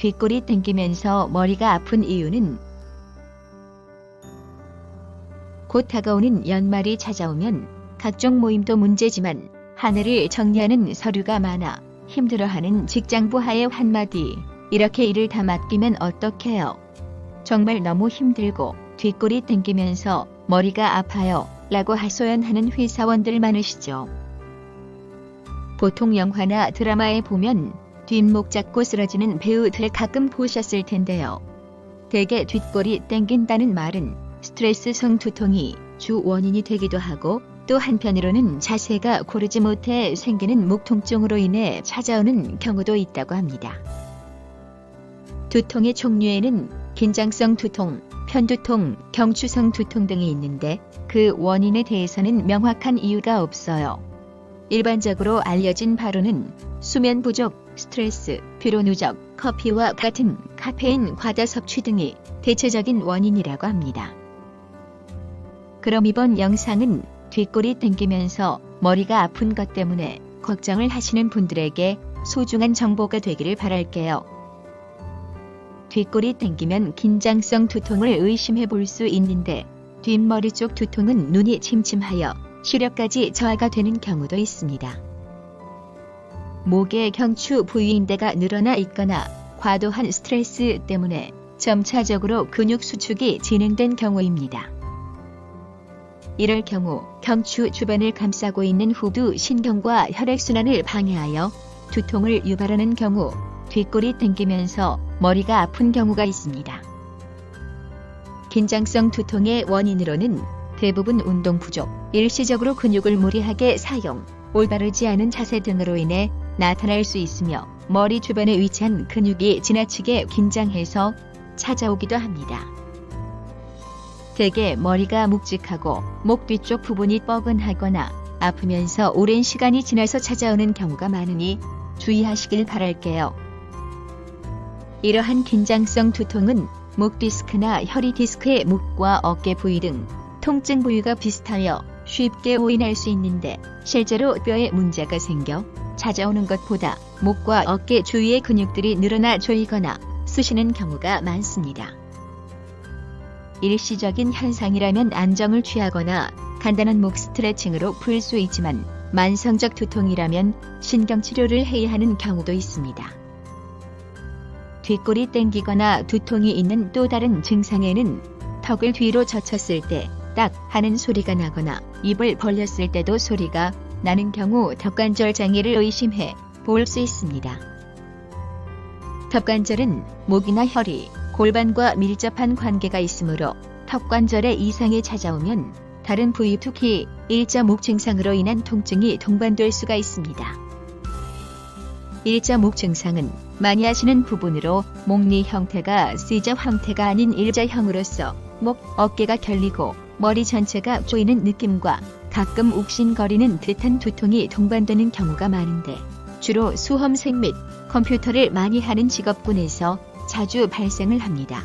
뒷골이 땡기면서 머리가 아픈 이유는 곧 다가오는 연말이 찾아오면 각종 모임도 문제지만 하늘을 정리하는 서류가 많아 힘들어하는 직장 부 하의 한마디 이렇게 일을 다 맡기면 어떡해요. 정말 너무 힘들고 뒷골이 땡기면서 머리가 아파요 라고 하소연하는 회사원들 많으시죠. 보통 영화나 드라마에 보면 뒷목 잡고 쓰러지는 배우들 가끔 보셨을 텐데요. 대개 뒷골이 땡긴다는 말은 스트레스성 두통이 주 원인이 되기도 하고 또 한편으로는 자세가 고르지 못해 생기는 목 통증으로 인해 찾아오는 경우도 있다고 합니다. 두통의 종류에는 긴장성 두통, 편두통, 경추성 두통 등이 있는데 그 원인에 대해서는 명확한 이유가 없어요. 일반적으로 알려진 바로는 수면 부족, 스트레스, 피로 누적, 커피와 같은 카페인 과다 섭취 등이 대체적인 원인이라고 합니다. 그럼 이번 영상은 뒷골이 땡기면서 머리가 아픈 것 때문에 걱정을 하시는 분들에게 소중한 정보가 되기를 바랄게요. 뒷골이 땡기면 긴장성 두통을 의심해 볼 수 있는데 뒷머리 쪽 두통은 눈이 침침하여 시력까지 저하가 되는 경우도 있습니다. 목의 경추 부위인대가 늘어나 있거나 과도한 스트레스 때문에 점차적으로 근육 수축이 진행된 경우입니다. 이럴 경우 경추 주변을 감싸고 있는 후두 신경과 혈액순환을 방해하여 두통을 유발하는 경우 뒷골이 땡기면서 머리가 아픈 경우가 있습니다. 긴장성 두통의 원인으로는 대부분 운동 부족, 일시적으로 근육을 무리하게 사용, 올바르지 않은 자세 등으로 인해 나타날 수 있으며 머리 주변에 위치한 근육이 지나치게 긴장해서 찾아오기도 합니다. 대개 머리가 묵직하고 목 뒤쪽 부분이 뻐근하거나 아프면서 오랜 시간이 지나서 찾아오는 경우가 많으니 주의하시길 바랄게요. 이러한 긴장성 두통은 목 디스크나 혈이 디스크의 목과 어깨 부위 등 통증 부위가 비슷하여 쉽게 오인할 수 있는데 실제로 뼈에 문제가 생겨 찾아오는 것보다 목과 어깨 주위의 근육들이 늘어나 조이거나 쑤시는 경우가 많습니다. 일시적인 현상이라면 안정을 취하거나 간단한 목 스트레칭으로 풀 수 있지만 만성적 두통이라면 신경치료를 해야 하는 경우도 있습니다. 뒷골이 땡기거나 두통이 있는 또 다른 증상에는 턱을 뒤로 젖혔을 때 딱 하는 소리가 나거나 입을 벌렸을 때도 소리가 나는 경우 턱관절 장애를 의심해 볼 수 있습니다. 턱관절은 목이나 혈이 골반과 밀접한 관계가 있으므로 턱관절에 이상이 찾아오면 다른 부위 특히 일자목 증상으로 인한 통증이 동반될 수가 있습니다. 일자목 증상은 많이 하시는 부분으로 목리 형태가 C자 형태가 아닌 일자형으로서 목, 어깨가 결리고 머리 전체가 조이는 느낌과 가끔 욱신거리는 듯한 두통이 동반되는 경우가 많은데 주로 수험생 및 컴퓨터를 많이 하는 직업군에서 자주 발생을 합니다.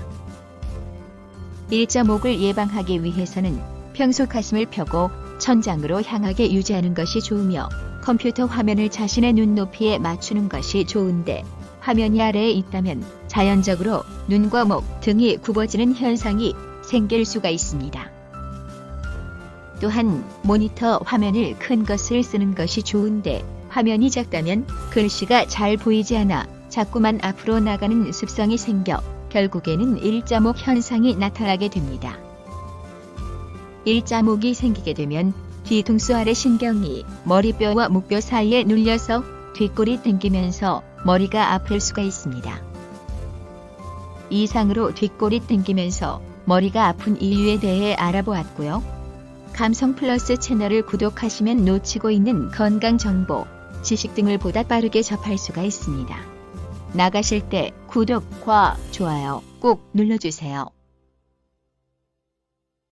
일자목을 예방하기 위해서는 평소 가슴을 펴고 천장으로 향하게 유지하는 것이 좋으며 컴퓨터 화면을 자신의 눈높이에 맞추는 것이 좋은데 화면이 아래에 있다면 자연적으로 눈과 목 등이 굽어지는 현상이 생길 수가 있습니다. 또한 모니터 화면을 큰 것을 쓰는 것이 좋은데 화면이 작다면 글씨가 잘 보이지 않아 자꾸만 앞으로 나가는 습성이 생겨 결국에는 일자목 현상이 나타나게 됩니다. 일자목이 생기게 되면 뒤통수 아래 신경이 머리뼈와 목뼈 사이에 눌려서 뒷골이 땡기면서 머리가 아플 수가 있습니다. 이상으로 뒷골이 땡기면서 머리가 아픈 이유에 대해 알아보았고요. 감성 플러스 채널을 구독하시면 놓치고 있는 건강 정보, 지식 등을 보다 빠르게 접할 수가 있습니다. 나가실 때 구독과 좋아요 꼭 눌러주세요.